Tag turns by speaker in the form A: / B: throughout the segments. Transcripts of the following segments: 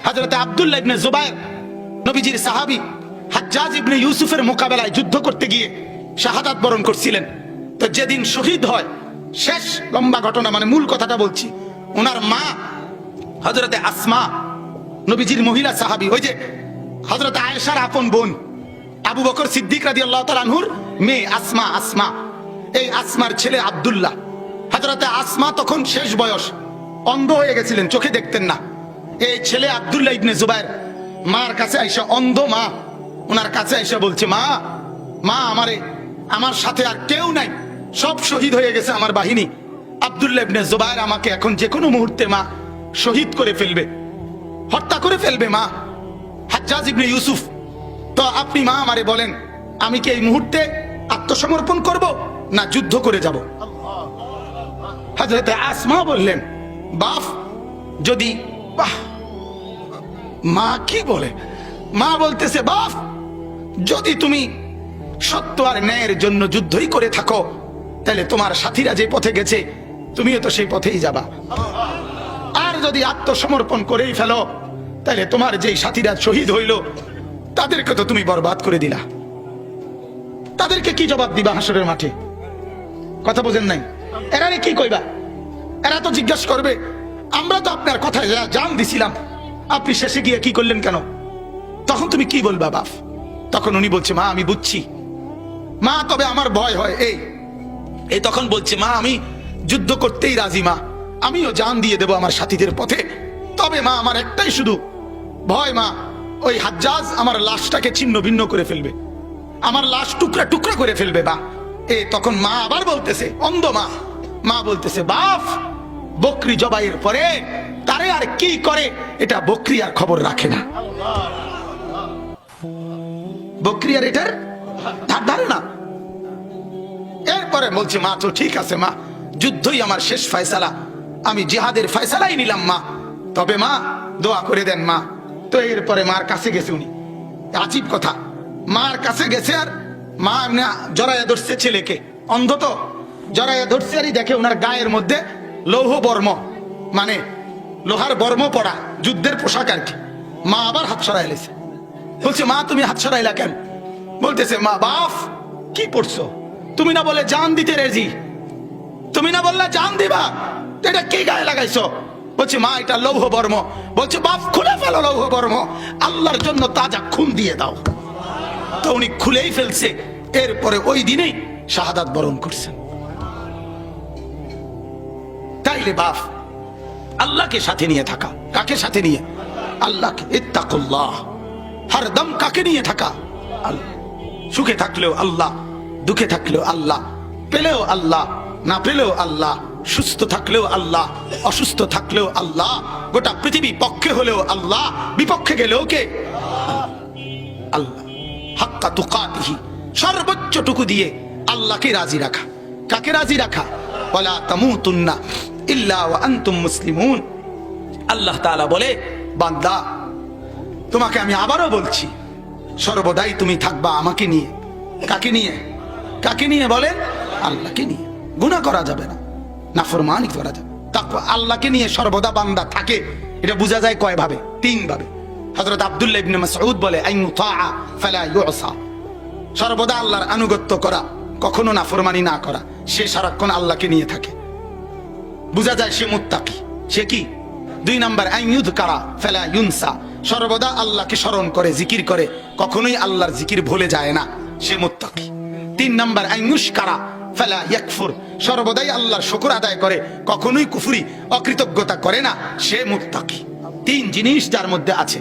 A: হজরত আব্দুল্লাহ ইবনে জুবায়ের নবীজির সাহাবী হাজ্জাজ ইবনে ইউসুফের মোকাবেলায় যুদ্ধ করতে গিয়ে শাহাদাত বরণ করছিলেন। তো যেদিন শহীদ হয়, শেষ লম্বা ঘটনা মানে মূল কথাটা বলছি, ওনার মা হজরতে আসমা, নবীজির মহিলা সাহাবি, ওই যে হজরত আয়েশার আপন বোন, আবু বকর সিদ্দিক রাদি আল্লাহ আনহুর মেয়ে আসমা আসমা। এই আসমার ছেলে আব্দুল্লাহ। হজরতে আসমা তখন শেষ বয়স, অন্ধ হয়ে গেছিলেন, চোখে দেখতেন না। এই ছেলে আব্দুল্লাহ ইবনে জুবাইর মার কাছে আইসা অন্ধ মা ওনার কাছে আইসা বলছে, মা মা আমারে, আমার সাথে আর কেউ নাই, সব শহীদ হয়ে গেছে আমার বাহিনী। আব্দুল্লাহ ইবনে জুবাইর আমাকে এখন যে কোনো মুহূর্তে মা, শহীদ করে ফেলবে, হত্যা করে ফেলবে মা। হাজ্জাজ ইবনে ইউসুফ, তো আপনি মা আমারে বলেন, আমি কি এই মুহূর্তে আত্মসমর্পণ করব না যুদ্ধ করে যাব? হজরত আসমা বললেন বাপ যদি, বাহ মা কি বলে? মা বলতেছে, বাপ, যদি তুমি সত্য আর ন্যায়ের জন্য যুদ্ধই করে থাকো, তাহলে তোমার সাথীরা যে পথে গেছে, তুমিও তো সেই পথেই যাবা। আর যদি আত্মসমর্পণ করেই ফেলো, তাহলে তোমার যেই সাথীরা শহীদ হইল, তাদেরকে তো তুমি বরবাদ করে দিলা। তাদেরকে কি জবাব দিবা হাসরের মাঠে? কথা বোঝেন নাই? এরা কি কইবা? এরা তো জিজ্ঞাসা করবে, আমরা তো আপনার কথায় জান দিছিলাম আপনি শেষে গিয়ে কি করলেন কেন? তখন তুমি কি বলবা, বাপ? তখন উনি বলছে, মা, আমি বুঝছি। মা, তবে আমার ভয় হয়, এই। এই তখন বলছে, মা, আমি যুদ্ধ করতেই রাজি, মা। আমিও জান দিয়ে দেব আমার সাথীদের পথে। তবে, মা, আমার একটাই শুধু ভয়, মা, ওই হাজ্জাজ আমার লাশটাকে ছিন্ন ভিন্ন করে ফেলবে। আমার লাশ টুকরা টুকরা করে ফেলবে বা এ তখন মা আবার বলতেছে, অন্ধ, মা। মা বলতেছে, বাপ, বকরি জবাইয়ের পরে তারে আর কি করে, এটা বকরি আর খবর রাখে না। বকরি আর এটার ধার ধারে না। এরপরে বলছে, মা, তো ঠিক আছে, মা, যুদ্ধই আমার শেষ ফয়সালা। আমি জিহাদের ফয়সালাই নিলাম, মা। তবে মা, দোয়া করে দেন, মা। তো এরপরে মার কাছে গেছে উনি। আজীব কথা। মার কাছে গেছে আর মা এমনি জড়াইয়া ধরছে ছেলেকে। অন্ধ তো? জড়াইয়া ধরছে আরই দেখে ওনার গায়ের মধ্যে লৌহ বর্ম মানে লোহার বর্ম পড়া, যুদ্ধের পোশাক আর কি। মা আবার হাত সরাই লেছে। বলছে, মা, তুমি হাত সরাইলা কেন? বলতেছে, মা, বাপ, কি পড়ছো তুমি না বলে জান দিতে রেজি। তুমি না বললে জান দিবা। এটা কি গায়ে লাগাইছো? বলছে, মা, এটা লৌহ বর্ম। বলছে, বাপ, খুলে ফেলো লৌহ বর্ম। আল্লাহর জন্য তাজা খুন দিয়ে দাও। তো উনি খুলেই ফেলছে। এরপরে ওই দিনেই শাহাদাত বরণ করছেন। তাইলে বাপ আল্লাহকে সাথে নিয়ে থাকা। কাকে সাথে নিয়ে? আল্লাহকে। ইত্তাকুল্লাহ। হরদম কাকে নিয়ে থাকা? সুখে থাকলেও আল্লাহ, দুঃখে থাকলেও আল্লাহ, পেলেও আল্লাহ, না পেলেও আল্লাহ, সুস্থ থাকলেও আল্লাহ, অসুস্থ থাকলেও আল্লাহ, গোটা পৃথিবী পক্ষে হলেও আল্লাহ, বিপক্ষে গেলেও কে? আল্লাহ। হাক্কা তুকাতিহি। সর্বোচ্চটুকু দিয়ে আল্লাহকে রাজি রাখা। কাকে রাজি রাখা? ওয়ালা তামুতুন্না। আল্লাহ বলে, বান্দা, তোমাকে আমি আবারও বলছি, সর্বদাই তুমি থাকবা আমাকে নিয়ে। কাকে নিয়ে? কাকে নিয়ে বলে আল্লাহকে নিয়ে। গুনাহ করা যাবে না, নাফরমানি করা যাবে। আল্লাহকে নিয়ে সর্বদা বান্দা থাকে, এটা বোঝা যায় কয় ভাবে তিন ভাবে হযরত আব্দুল্লাহ ইবনে মাসউদ বলে সর্বদা আল্লাহর আনুগত্য করা, কখনো নাফরমানি না করা, সে সারাক্ষণ আল্লাহকে নিয়ে থাকে। বোঝা যায় সে মুত্তাকি। সে কি? দুই নাম্বার আইয়ুদ কারা ফেলা ইউনসা। সর্বদা আল্লাহকে স্মরণ করে, জিকির করে। কখনোই আল্লাহর জিকির ভুলে যায় না, সে মুত্তাকি। তিন নাম্বার আইয়ুস কারা ফেলা ইয়াকফুর। সর্বদাই আল্লাহর শুকর আদায় করে, কখনোই কুফুরি, অকৃতজ্ঞতা করে না, সে মুত্তাকি। তিন জিনিস যার মধ্যে আছে।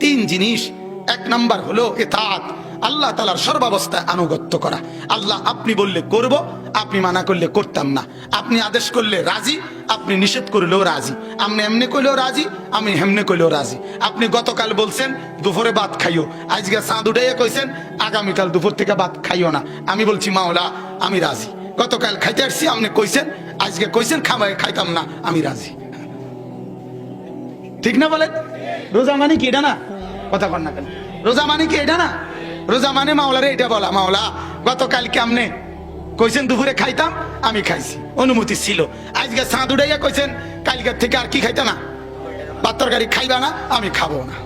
A: তিন জিনিস। এক নাম্বার হলো এতাত আল্লাহ তালার সর্বাবস্থায় আনুগত্য করা। আল্লাহ আপনি বললে করব, আপনি মানা করলে করতাম না। আপনি আদেশ করলে রাজি, আপনি নিষেধ করলেও রাজি। আপনি এমনি করলেও রাজি, আমি হেমনে করলেও রাজি। আপনি গতকাল বলছেন, দুপুরে ভাত খাইও। আজকে চাঁদ উঠাইয়া কইছেন, আগামীকাল দুপুর থেকে ভাত খাইও না। আমি বলছি, মাওলা, আমি রাজি। গতকাল খাইতে আসছি, আপনি কইছেন, আজকে কইছেন, খাবাই খাইতাম না, আমি রাজি। ঠিক না বলেন? রোজা মানে কি, এটা না? কথা কর না কেন? রোজা মানে কি, এটা না? রোজা মানে মাওলারে এটা বলা, মাওলা, গতকালকে আমনে কইছেন দুপুরে খাইতাম, আমি খাইছি। অনুমতি ছিল। আজকে সাঁত উড়াইয়া কইছেন, কালকের থেকে আর কি খাইতা না? ভাত তরকারি খাইবা না, আমি খাব না।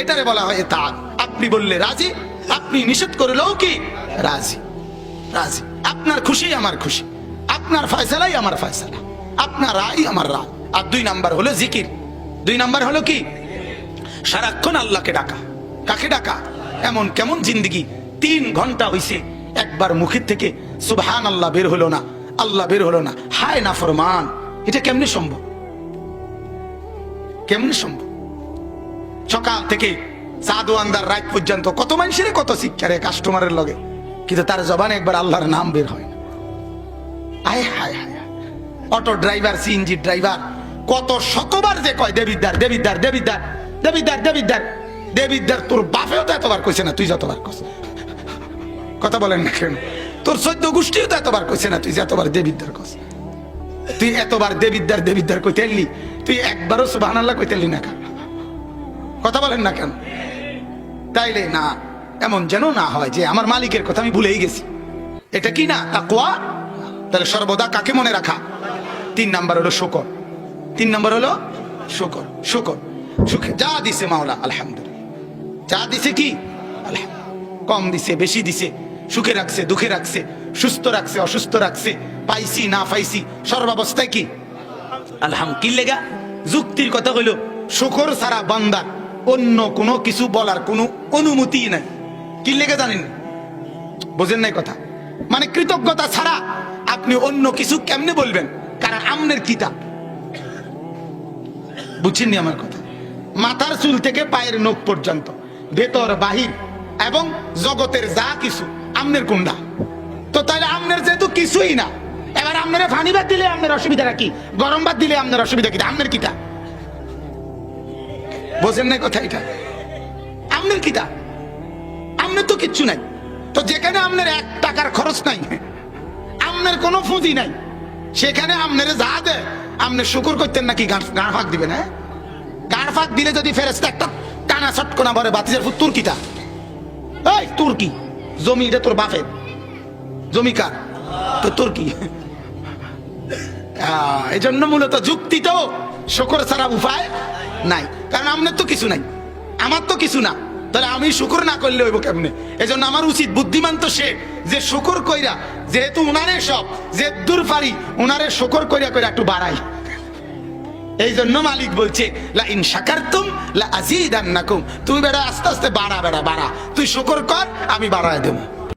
A: এটারে বলা হয় তাক আপনি বললে রাজি, আপনি নিষেধ করলেও কি? রাজি রাজি। আপনার খুশি, আমার খুশি। আপনার ফয়সালাই, আমার ফয়সালা। আপনার রায়, আমার রায়। আর দুই নাম্বার হলো জিকির। দুই নাম্বার হলো কি? সারাক্ষণ আল্লাহকে ডাকা। কাকে ডাকা? এমন কেমন জিন্দগি? তিন ঘণ্টা হইছে, একবার মুখের থেকে সুবহান আল্লাহ বের হলো না, আল্লাহ বের হলো না। হায় না ফরমান এটা কেমনে সম্ভব? কেমনে সম্ভব? সকাল থেকে সাধু আন্দার রাত পর্যন্ত কত মানুষের কত শিক্ষা রে কাস্টমারের লগে? কিন্তু তার জবানে একবার আল্লাহর নাম বের হয় না। আয়, হায় হায়। অটো ড্রাইভার সিএনজি ড্রাইভার কত শতবার যে কয় দেবিদ্দার দেবিদ্দার দেবিদ্দার দেবিদ্দার দেবিদ্দার। দেবিদ্দার তোর বাপেও তো এতবার কইছে না, তুই যতবার কস কথা বলেন না কেন? তোর সদ্য গোষ্ঠীও তো এতবার কইছে না, তুই যতবার দেবিদ্দার কস তুই এতবার দেবিদ্দার দেবিদ্দার কইতে এলি, তুই একবারও সুবাহ কইতে এলি না কেন? কথা বলেন না কেন? তাইলে না, এমন যেন না হয় যে আমার মালিকের কথা আমি ভুলেই গেছি। এটা কি না? তাকুয়া তাহলে সর্বদা কাকে মনে রাখা? তিন নাম্বার হলো শুকর। তিন নাম্বার হলো শুকর। শুকর। সুখে যা দিছে মাওলা, আলহামদুলিল্লাহ। যা দিছে কি? কম দিছে, বেশি দিছে। সুখে রাখছে, দুঃখে রাখছে, সুস্থ রাখছে, অসুস্থ রাখছে। পাইছি, না পাইছি, সর্বাবস্থায় কি? আলহাম, কি লেগা? যুক্তির কথা হইল শুকর সারা বান্দা, অন্য কোনো কিছু বলার কোনো অনুমতি নাই। কি লেগে জানেন? বোঝেন নাই কথা। মানে কৃতজ্ঞতা ছাড়া আপনি অন্য কিছু কেমনে বলবেন? কারণ আমনের কিতা বুঝছেননি আমার কথা? মাথার চুল থেকে পায়ের নখ পর্যন্ত। ভেতর, বাহির এবং জগতের যা কিছু, আমনের কুন্ডা তো তাহলে আমনের যেহেতু কিছুই না, এবার আমনের ফানি দিলে আমনের অসুবিধাটা কি? গরম ভাত দিলে আমনের অসুবিধা কি? আমনের কিটা? বোঝেন না কথা এটা? আমনের কিটা? আমনের তো কিচ্ছু নাই। তো যেখানে আমনের এক টাকার খরচ নাই, আমনের কোনো ফুঁজি নাই, সেখানে আমনের যা দেয়, আমনের শুকুর করতেন নাকি গাঁ গাঁ ফাঁক দিবেন হ্যাঁ? গাঁ ফাঁক দিলে যদি ফেরেস্তা একটা বাতিজের ফুট তুর্কিটা এই, তুর্কি। জমি এটা তোর বাপের। জমি কার? তো তুর্কি। এই জন্য মূলত যুক্তি তো শুকর ছাড়া উপায় নাই। কারণ তো কিছু নাই। আমার তো কিছু না। তাহলে আমি শুকর না করলে হইব কেমনে? এই জন্য আমার উচিত বুদ্ধিমান তো সে, যে শুকর কইরা, যেহেতু উনারে সব, যে দূর পারি উনারে শুকর কইরা কইরা একটু বাড়াই। এই জন্য মালিক বলছে, লা ইন শাকারতুম লা আজিদান্নাকুম তুই বেড়া আস্তে আস্তে বাড়া বেড়া বাড়া। তুই শুকর কর, আমি বাড়ায় দেবো।